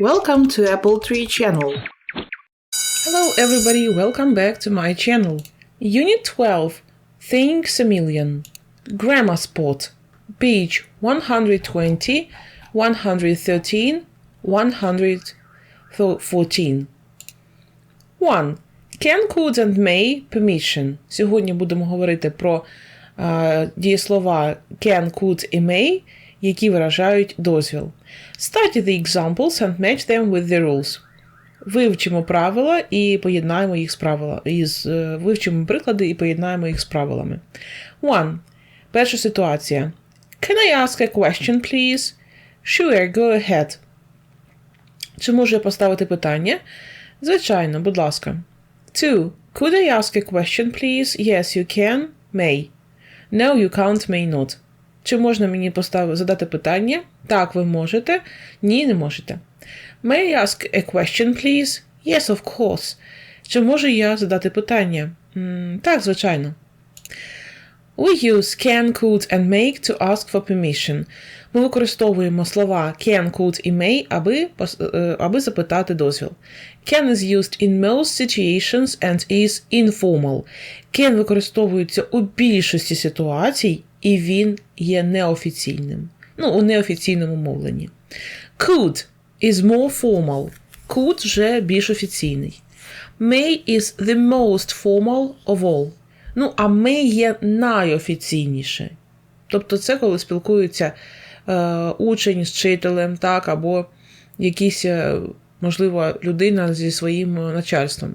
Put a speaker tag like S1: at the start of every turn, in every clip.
S1: Welcome to Apple Tree channel.
S2: Hello everybody, welcome back to my channel. Unit 12, Thanks a Million. Grammar Spot. Page 120, 113, 114. 1. Can, could and may permission. Сьогодні будемо говорити про е, дієслова can, could і may, які виражають дозвіл. Study the examples and match them with the rules. Вивчимо правила і поєднаємо їх з правила. Із, е, вивчимо приклади і поєднаємо їх з правилами. 1. Перша ситуація. Can I ask a question, please? Sure, go ahead. Чи можу я поставити питання? Звичайно, будь ласка. 2. Could I ask a question, please? Yes, you can. May. No, you can't, may not. Чи можна мені поставити, задати питання? Так, ви можете. Ні, не можете. May I ask a question, please? Yes, of course. Чи можу я задати питання? «М, Так, звичайно. We use can, could and make to ask for permission. Ми використовуємо слова can, could і may, аби, е, аби запитати дозвіл. Can is used in most situations and is informal. Can використовується у більшості ситуацій, і він є неофіційним. Ну, у неофіційному мовленні. Could is more formal. Could вже більш офіційний. May is the most formal of all. Ну, а may є найофіційніше. Тобто, це коли спілкуються е, учень з вчителем, так, або якийсь, е, можливо, людина зі своїм е, начальством.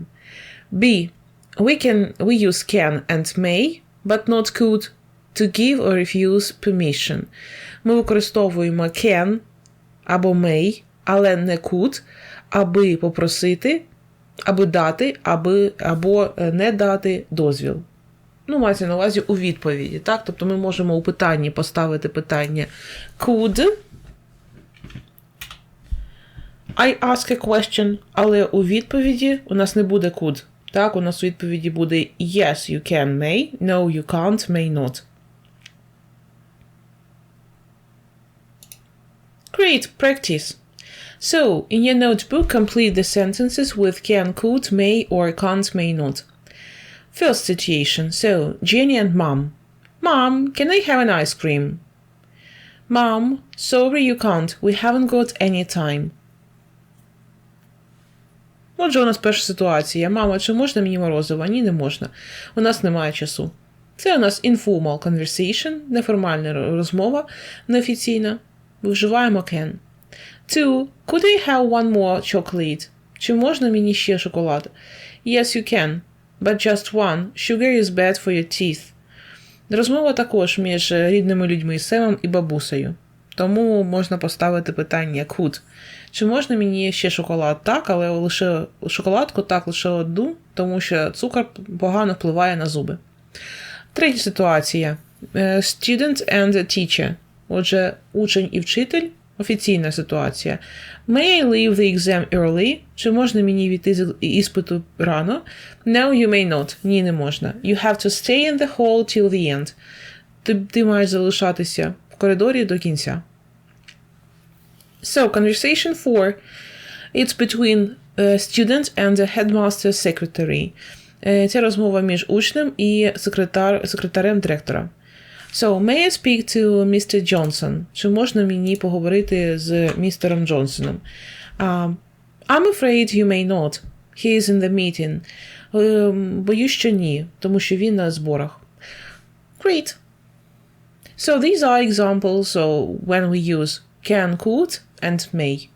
S2: B. We can we use can and may, but not could to give or refuse permission. Ми використовуємо can або may, але не could, аби попросити, аби дати, аби, або е, не дати дозвіл. Ну, мається на увазі у відповіді, так? Тобто ми можемо у питанні поставити питання could I ask a question, але у відповіді у нас не буде could. Так, у нас у відповіді буде yes, you can, may, no, you can't, may not. Great, practice. So, in your notebook, complete the sentences with can, could, may, or can't, may not. First situation. So, Jenny and Mom. Mom, can I have an ice cream? Mom, sorry you can't. We haven't got any time. Отже, у нас перша ситуація. Мама, чи можна мені морозиво? Ні, не можна. У нас немає часу. Це у нас informal conversation, неформальна розмова, неофіційна. Вживаємо can. Two. Could I have one more chocolate? Чи можна мені ще шоколад? Yes, you can. But just one. Sugar is bad for your teeth. Розмова також між рідними людьми Семом і бабусею. Тому можна поставити питання could. Чи можна мені ще шоколад? Так, але лише шоколадку так лише одну, тому що цукор погано впливає на зуби. Третя ситуація. Е, Student and a teacher. Отже, учень і вчитель офіційна ситуація. May I leave the exam early? Чи можна мені війти з іспиту рано? No, you may not. Ні, не можна. You have to stay in the hall till the end. Ти, ти маєш залишатися в коридорі до кінця. So, conversation 4. It's between a student and a headmaster secretary. Е, Це розмова між учнем і секретар, секретарем директора. So, may I speak to Mr. Johnson? Чи можна мені поговорити з містером Джонсоном? Um, I'm afraid you may not. He is in the meeting. Ем, Боюсь, що ні, тому що він на зборах. Great. So these are examples so when we use can, could, and may.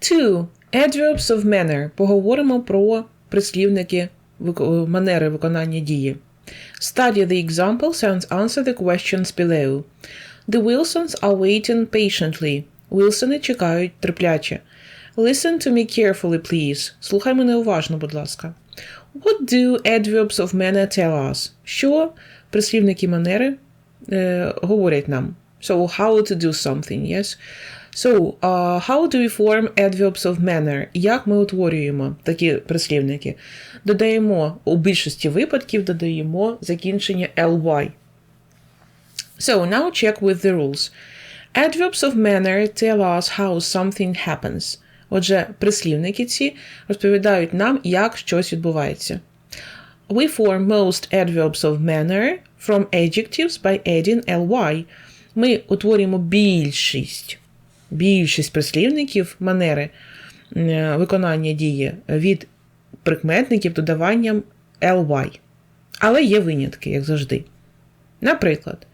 S2: 2. Adverbs of manner. Поговоримо про прислівники вик- манери виконання дії. Study the examples and answer the questions below. The Wilsons are waiting patiently. Вілсони чекають терпляче. Listen to me carefully, please. Слухай мене уважно, будь ласка. What do adverbs of manner tell us? Що прислівники манери е, говорять нам? So, how to do something, yes? So, uh, how do we form adverbs of manner? Як ми утворюємо такі прислівники? Додаємо у більшості випадків додаємо закінчення ly. So, now check with the rules. Adverbs of manner tell us how something happens. Отже, прислівники ці розповідають нам, як щось відбувається. We form most adverbs of manner from adjectives by adding ly. Ми утворюємо більшість, більшість прислівників манери е, виконання дії від прикметників додаванням ly. Але є винятки, як завжди. Наприклад,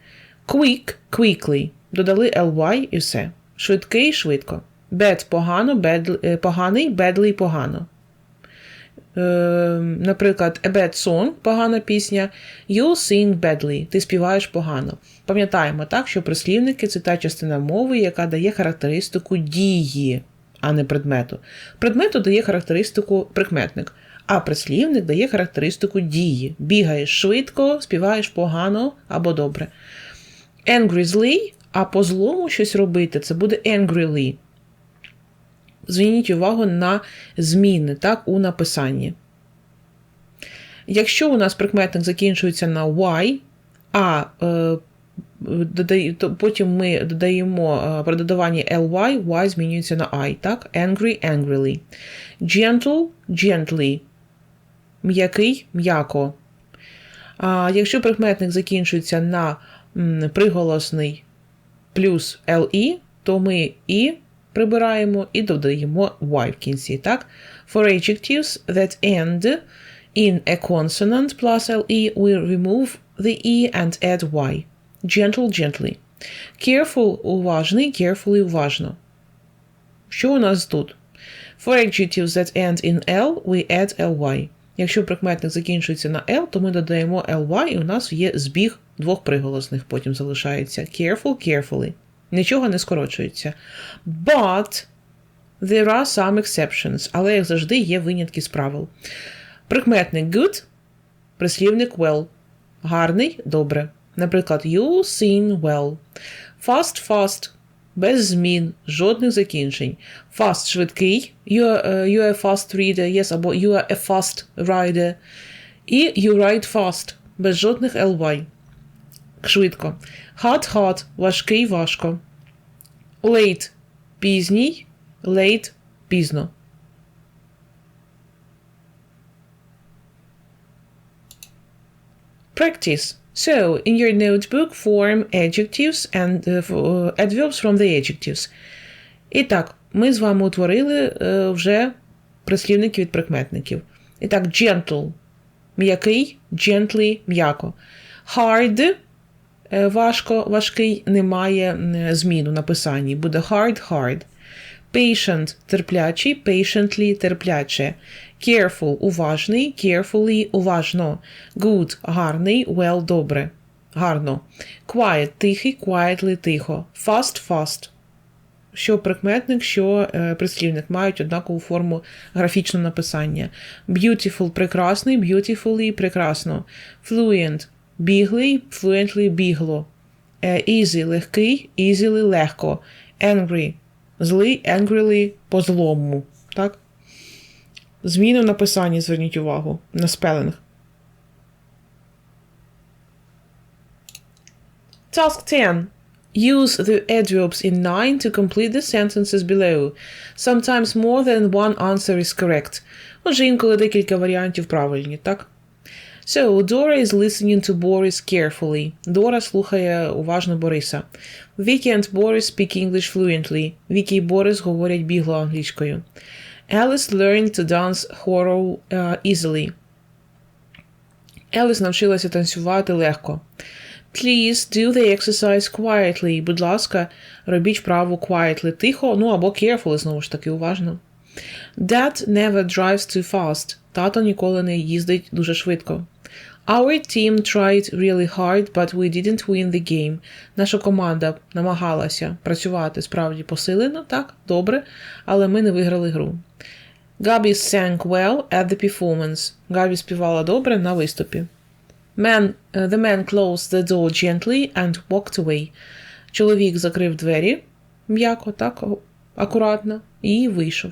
S2: quick quickly. Додали ly і все. Швидкий швидко. Bad погано, bad, е, поганий, badly погано. Е, наприклад, a bad song погана пісня. You sing badly. Ти співаєш погано. Пам'ятаємо так, що прислівники це та частина мови, яка дає характеристику дії, а не предмету. Предмету дає характеристику прикметник, а прислівник дає характеристику дії. Бігаєш швидко, співаєш погано або добре. Angrily, а по злому щось робити, це буде angrily. Зверніть увагу на зміни так, у написанні. Якщо у нас прикметник закінчується на y, а е, то потім ми додаємо е, при додаванні ly, y змінюється на I, так? Angry, angrily. Gentle, gently. М'який, м'яко. А якщо прикметник закінчується на приголосний плюс LE, то ми і прибираємо і додаємо y в кінці, так? For adjectives that end in a consonant plus LE, we remove the E and add Y. Gentle, gently. Careful – уважний, carefully – уважно. Що у нас тут? For adjectives that end in L, we add ly. Якщо прикметник закінчується на L, то ми додаємо ly, і у нас є збіг двох приголосних, потім залишається. Careful, carefully. Нічого не скорочується. But there are some exceptions, але, як завжди, є винятки з правил. Прикметник good, прислівник well. Гарний, добре. Наприклад, you sing well. Fast, fast. Без змін, жодних закінчень. Fast швидкий. You are, uh, you are a fast reader, yes, або you are a fast rider. І you ride fast. Без жодних ly. Швидко. Hard, hard. Важкий, важко. Late пізній. Late пізно. Practice. So, in your notebook, form adjectives and uh, uh, adverbs from the adjectives. І так, ми з вами утворили е, вже прислівники від прикметників. І так, gentle м'який, gently м'яко. Hard е, важко, важкий, немає змін у написанні. Буде hard, hard. Patient терплячий, patiently терпляче. Careful уважний, carefully уважно. Good гарний, well добре. Гарно. Quiet тихий, quietly тихо. Fast fast. Що прикметник, що е, прислівник мають однакову форму графічного написання. Beautiful прекрасний, beautifully прекрасно. Fluent біглий, fluently бігло. Е, easy легкий, easily легко. Angry злий, angrily по злому. Так? Зміни в написанні, зверніть увагу на спелинг. Task 10. Use the adverbs in 9 to complete the sentences below. Sometimes more than one answer is correct. Отже, інколи декілька варіантів правильні, так? So, Dora is listening to Boris carefully. Дора слухає уважно Бориса. Vicky and Boris speak English fluently. Вікі і Борис говорять бігло англійською. Alice learned to dance horror uh, easily. Еліс навчилася танцювати легко. Please do the exercise quietly. Будь ласка, робіть вправу quietly, тихо, ну або carefully, знову ж таки, уважно. Dad never drives too fast. Тато ніколи не їздить дуже швидко. Our team tried really hard, but we didn't win the game. Наша команда намагалася працювати справді посилено, так, добре, але ми не виграли гру. Gabby sang well at the performance. Габі співала добре на виступі. Man, uh, the man closed the door gently and walked away. Чоловік закрив двері м'яко, так, акуратно, і вийшов.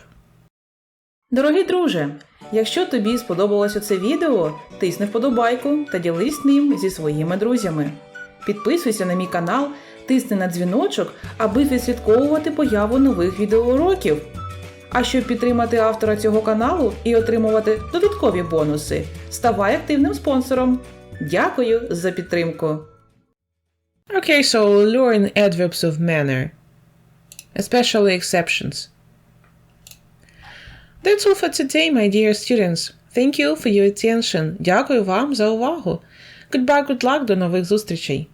S1: Дорогий друже, якщо тобі сподобалося це відео, тисни вподобайку та ділись ним зі своїми друзями. Підписуйся на мій канал тисни на дзвіночок, аби відслідковувати появу нових відеоуроків. А щоб підтримати автора цього каналу і отримувати додаткові бонуси, ставай активним спонсором. Дякую за підтримку!
S2: Okay, so learn adverbs of manner, especially exceptions. That's all for today, my dear students. Thank you for your attention. Дякую вам за увагу. Goodbye, good luck, до нових зустрічей.